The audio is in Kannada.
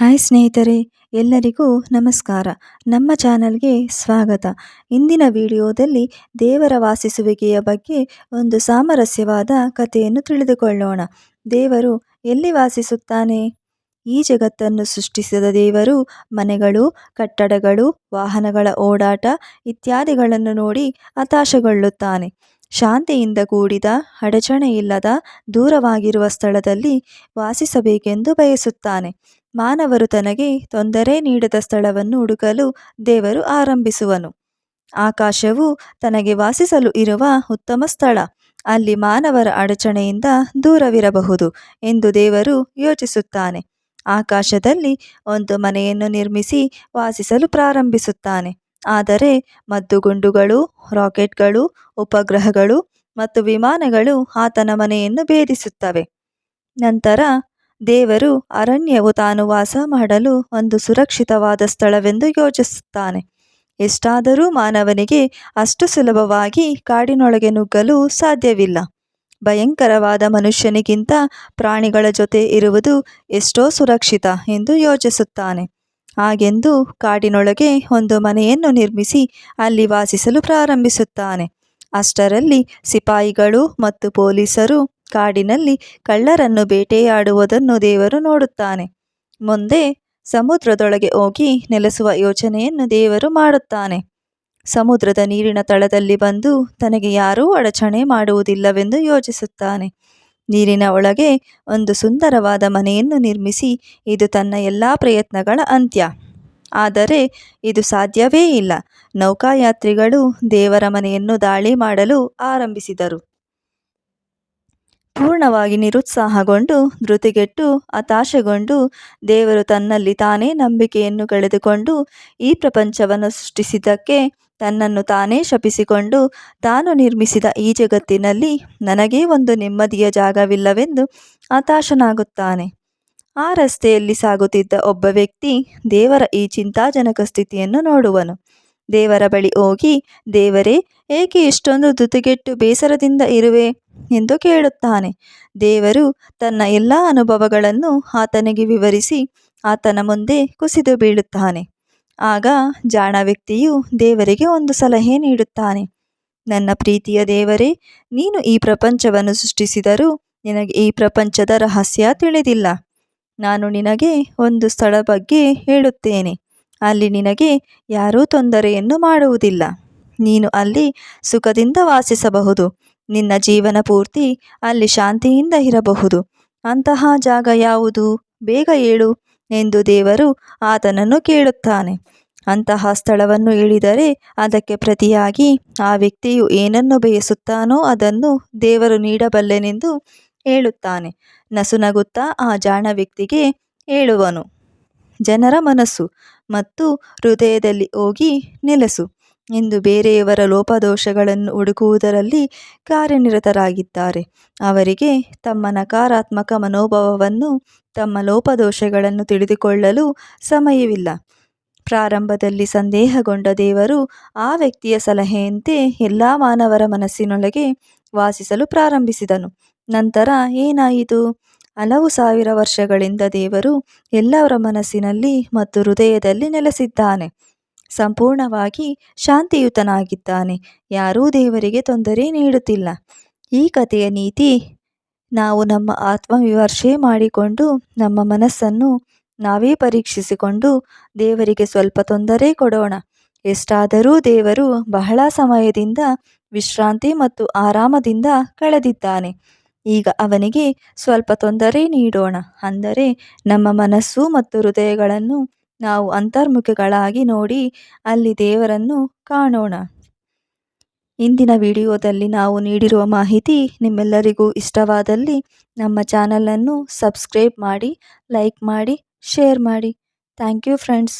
ಹಾಯ್ ಸ್ನೇಹಿತರೆ, ಎಲ್ಲರಿಗೂ ನಮಸ್ಕಾರ. ನಮ್ಮ ಚಾನಲ್ಗೆ ಸ್ವಾಗತ. ಇಂದಿನ ವಿಡಿಯೋದಲ್ಲಿ ದೇವರ ವಾಸಿಸುವಿಕೆಯ ಬಗ್ಗೆ ಒಂದು ಸಾಮರಸ್ಯವಾದ ಕಥೆಯನ್ನು ತಿಳಿದುಕೊಳ್ಳೋಣ. ದೇವರು ಎಲ್ಲಿ ವಾಸಿಸುತ್ತಾನೆ? ಈ ಜಗತ್ತನ್ನು ಸೃಷ್ಟಿಸಿದ ದೇವರು ಮನೆಗಳು, ಕಟ್ಟಡಗಳು, ವಾಹನಗಳ ಓಡಾಟ ಇತ್ಯಾದಿಗಳನ್ನು ನೋಡಿ ಹತಾಶಗೊಳ್ಳುತ್ತಾನೆ. ಶಾಂತಿಯಿಂದ ಕೂಡಿದ, ಅಡಚಣೆಯಿಲ್ಲದ, ದೂರವಾಗಿರುವ ಸ್ಥಳದಲ್ಲಿ ವಾಸಿಸಬೇಕೆಂದು ಬಯಸುತ್ತಾನೆ. ಮಾನವರು ತನಗೆ ತೊಂದರೆ ನೀಡದ ಸ್ಥಳವನ್ನು ಹುಡುಕಲು ದೇವರು ಆರಂಭಿಸುವನು. ಆಕಾಶವು ತನಗೆ ವಾಸಿಸಲು ಇರುವ ಉತ್ತಮ ಸ್ಥಳ. ಅಲ್ಲಿ ಮಾನವರ ಅಡಚಣೆಯಿಂದ ದೂರವಿರಬಹುದು ಎಂದು ದೇವರು ಯೋಚಿಸುತ್ತಾನೆ. ಆಕಾಶದಲ್ಲಿ ಒಂದು ಮನೆಯನ್ನು ನಿರ್ಮಿಸಿ ವಾಸಿಸಲು ಪ್ರಾರಂಭಿಸುತ್ತಾನೆ. ಆದರೆ ಮದ್ದುಗುಂಡುಗಳು, ರಾಕೆಟ್ಗಳು, ಉಪಗ್ರಹಗಳು ಮತ್ತು ವಿಮಾನಗಳು ಆತನ ಮನೆಯನ್ನು ಭೇದಿಸುತ್ತವೆ. ನಂತರ ದೇವರು ಅರಣ್ಯವು ತಾನು ವಾಸ ಮಾಡಲು ಒಂದು ಸುರಕ್ಷಿತವಾದ ಸ್ಥಳವೆಂದು ಯೋಚಿಸುತ್ತಾನೆ. ಎಷ್ಟಾದರೂ ಮಾನವನಿಗೆ ಅಷ್ಟು ಸುಲಭವಾಗಿ ಕಾಡಿನೊಳಗೆ ನುಗ್ಗಲು ಸಾಧ್ಯವಿಲ್ಲ. ಭಯಂಕರವಾದ ಮನುಷ್ಯನಿಗಿಂತ ಪ್ರಾಣಿಗಳ ಜೊತೆ ಇರುವುದು ಎಷ್ಟೋ ಸುರಕ್ಷಿತ ಎಂದು ಯೋಚಿಸುತ್ತಾನೆ. ಹಾಗೆಂದು ಕಾಡಿನೊಳಗೆ ಒಂದು ಮನೆಯನ್ನು ನಿರ್ಮಿಸಿ ಅಲ್ಲಿ ವಾಸಿಸಲು ಪ್ರಾರಂಭಿಸುತ್ತಾನೆ. ಅಷ್ಟರಲ್ಲಿ ಸಿಪಾಯಿಗಳು ಮತ್ತು ಪೊಲೀಸರು ಕಾಡಿನಲ್ಲಿ ಕಳ್ಳರನ್ನು ಬೇಟೆಯಾಡುವುದನ್ನು ದೇವರು ನೋಡುತ್ತಾನೆ. ಮುಂದೆ ಸಮುದ್ರದೊಳಗೆ ಹೋಗಿ ನೆಲೆಸುವ ಯೋಚನೆಯನ್ನು ದೇವರು ಮಾಡುತ್ತಾನೆ. ಸಮುದ್ರದ ನೀರಿನ ತಳದಲ್ಲಿ ಬಂದು ತನಗೆ ಯಾರೂ ಅಡಚಣೆ ಮಾಡುವುದಿಲ್ಲವೆಂದು ಯೋಚಿಸುತ್ತಾನೆ. ನೀರಿನ ಒಳಗೆ ಒಂದು ಸುಂದರವಾದ ಮನೆಯನ್ನು ನಿರ್ಮಿಸಿ ಇದು ತನ್ನ ಎಲ್ಲ ಪ್ರಯತ್ನಗಳ ಅಂತ್ಯ. ಆದರೆ ಇದು ಸಾಧ್ಯವೇ ಇಲ್ಲ. ನೌಕಾಯಾತ್ರಿಗಳು ದೇವರ ಮನೆಯನ್ನು ದಾಳಿ ಮಾಡಲು ಆರಂಭಿಸಿದರು. ಪೂರ್ಣವಾಗಿ ನಿರುತ್ಸಾಹಗೊಂಡು, ಧೃತಿಗೆಟ್ಟು, ಹತಾಶೆಗೊಂಡು, ದೇವರು ತನ್ನಲ್ಲಿ ತಾನೇ ನಂಬಿಕೆಯನ್ನು ಕಳೆದುಕೊಂಡು ಈ ಪ್ರಪಂಚವನ್ನು ಸೃಷ್ಟಿಸಿದ್ದಕ್ಕೆ ತನ್ನನ್ನು ತಾನೇ ಶಪಿಸಿಕೊಂಡು, ತಾನು ನಿರ್ಮಿಸಿದ ಈ ಜಗತ್ತಿನಲ್ಲಿ ನನಗೇ ಒಂದು ನೆಮ್ಮದಿಯ ಜಾಗವಿಲ್ಲವೆಂದು ಹತಾಶನಾಗುತ್ತಾನೆ. ಆ ರಸ್ತೆಯಲ್ಲಿ ಸಾಗುತ್ತಿದ್ದ ಒಬ್ಬ ವ್ಯಕ್ತಿ ದೇವರ ಈ ಚಿಂತಾಜನಕ ಸ್ಥಿತಿಯನ್ನು ನೋಡುವನು. ದೇವರ ಬಳಿ ಹೋಗಿ, ದೇವರೇ, ಏಕೆ ಇಷ್ಟೊಂದು ದುತಿಗೆಟ್ಟು ಬೇಸರದಿಂದ ಇರುವೆ? ಎಂದು ಕೇಳುತ್ತಾನೆ. ದೇವರು ತನ್ನ ಎಲ್ಲ ಅನುಭವಗಳನ್ನು ಆತನಿಗೆ ವಿವರಿಸಿ ಆತನ ಮುಂದೆ ಕುಸಿದು ಬೀಳುತ್ತಾನೆ. ಆಗ ಜಾಣ ವ್ಯಕ್ತಿಯು ದೇವರಿಗೆ ಒಂದು ಸಲಹೆ ನೀಡುತ್ತಾನೆ. ನನ್ನ ಪ್ರೀತಿಯ ದೇವರೇ, ನೀನು ಈ ಪ್ರಪಂಚವನ್ನು ಸೃಷ್ಟಿಸಿದರೂ ನಿನಗೆ ಈ ಪ್ರಪಂಚದ ರಹಸ್ಯ ತಿಳಿದಿಲ್ಲ. ನಾನು ನಿನಗೆ ಒಂದು ಸ್ಥಳ ಬಗ್ಗೆ ಹೇಳುತ್ತೇನೆ. ಅಲ್ಲಿ ನಿನಗೆ ಯಾರೂ ತೊಂದರೆಯನ್ನು ಮಾಡುವುದಿಲ್ಲ. ನೀನು ಅಲ್ಲಿ ಸುಖದಿಂದ ವಾಸಿಸಬಹುದು. ನಿನ್ನ ಜೀವನ ಪೂರ್ತಿ ಅಲ್ಲಿ ಶಾಂತಿಯಿಂದ ಇರಬಹುದು. ಅಂತಹ ಜಾಗ ಯಾವುದು? ಬೇಗ ಹೇಳು ಎಂದು ದೇವರು ಆತನನ್ನು ಕೇಳುತ್ತಾನೆ. ಅಂತಹ ಸ್ಥಳವನ್ನು ಹೇಳಿದರೆ ಅದಕ್ಕೆ ಪ್ರತಿಯಾಗಿ ಆ ವ್ಯಕ್ತಿಯು ಏನನ್ನು ಬಯಸುತ್ತಾನೋ ಅದನ್ನು ದೇವರು ನೀಡಬಲ್ಲೆನೆಂದು ಹೇಳುತ್ತಾನೆ. ನಸುನಗುತ್ತಾ ಆ ಜಾಣ ವ್ಯಕ್ತಿಗೆ ಹೇಳುವನು ಜನರ ಮನಸ್ಸು ಮತ್ತು ಹೃದಯದಲ್ಲಿ ಹೋಗಿ ನೆಲೆಸು. ಎಂದು ಬೇರೆಯವರ ಲೋಪದೋಷಗಳನ್ನು ಹುಡುಕುವುದರಲ್ಲಿ ಕಾರ್ಯನಿರತರಾಗಿದ್ದಾರೆ. ಅವರಿಗೆ ತಮ್ಮ ನಕಾರಾತ್ಮಕ ಮನೋಭಾವವನ್ನು, ತಮ್ಮ ಲೋಪದೋಷಗಳನ್ನು ತಿಳಿದುಕೊಳ್ಳಲು ಸಮಯವಿಲ್ಲ. ಪ್ರಾರಂಭದಲ್ಲಿ ಸಂದೇಹಗೊಂಡ ದೇವರು ಆ ವ್ಯಕ್ತಿಯ ಸಲಹೆಯಂತೆ ಎಲ್ಲ ಮಾನವರ ಮನಸ್ಸಿನೊಳಗೆ ವಾಸಿಸಲು ಪ್ರಾರಂಭಿಸಿದನು. ನಂತರ ಏನಾಯಿತು? ಹಲವು ಸಾವಿರ ವರ್ಷಗಳಿಂದ ದೇವರು ಎಲ್ಲವರ ಮನಸ್ಸಿನಲ್ಲಿ ಮತ್ತು ಹೃದಯದಲ್ಲಿ ನೆಲೆಸಿದ್ದಾನೆ. ಸಂಪೂರ್ಣವಾಗಿ ಶಾಂತಿಯುತನಾಗಿದ್ದಾನೆ. ಯಾರೂ ದೇವರಿಗೆ ತೊಂದರೆ ನೀಡುತ್ತಿಲ್ಲ. ಈ ಕಥೆಯ ನೀತಿ ನಾವು ನಮ್ಮ ಆತ್ಮವಿಮರ್ಶೆ ಮಾಡಿಕೊಂಡು ನಮ್ಮ ಮನಸ್ಸನ್ನು ನಾವೇ ಪರೀಕ್ಷಿಸಿಕೊಂಡು ದೇವರಿಗೆ ಸ್ವಲ್ಪ ತೊಂದರೆ ಕೊಡೋಣ. ಎಷ್ಟಾದರೂ ದೇವರು ಬಹಳ ಸಮಯದಿಂದ ವಿಶ್ರಾಂತಿ ಮತ್ತು ಆರಾಮದಿಂದ ಕಳೆದಿದ್ದಾನೆ. ಈಗ ಅವನಿಗೆ ಸ್ವಲ್ಪ ತೊಂದರೆ ನೀಡೋಣ. ಅಂದರೆ ನಮ್ಮ ಮನಸ್ಸು ಮತ್ತು ಹೃದಯಗಳನ್ನು ನಾವು ಅಂತರ್ಮುಖಿಗಳಾಗಿ ನೋಡಿ ಅಲ್ಲಿ ದೇವರನ್ನು ಕಾಣೋಣ. ಇಂದಿನ ವಿಡಿಯೋದಲ್ಲಿ ನಾವು ನೀಡಿರುವ ಮಾಹಿತಿ ನಿಮ್ಮೆಲ್ಲರಿಗೂ ಇಷ್ಟವಾದಲ್ಲಿ ನಮ್ಮ ಚಾನಲನ್ನು ಸಬ್ಸ್ಕ್ರೈಬ್ ಮಾಡಿ, ಲೈಕ್ ಮಾಡಿ, ಶೇರ್ ಮಾಡಿ. Thank you friends.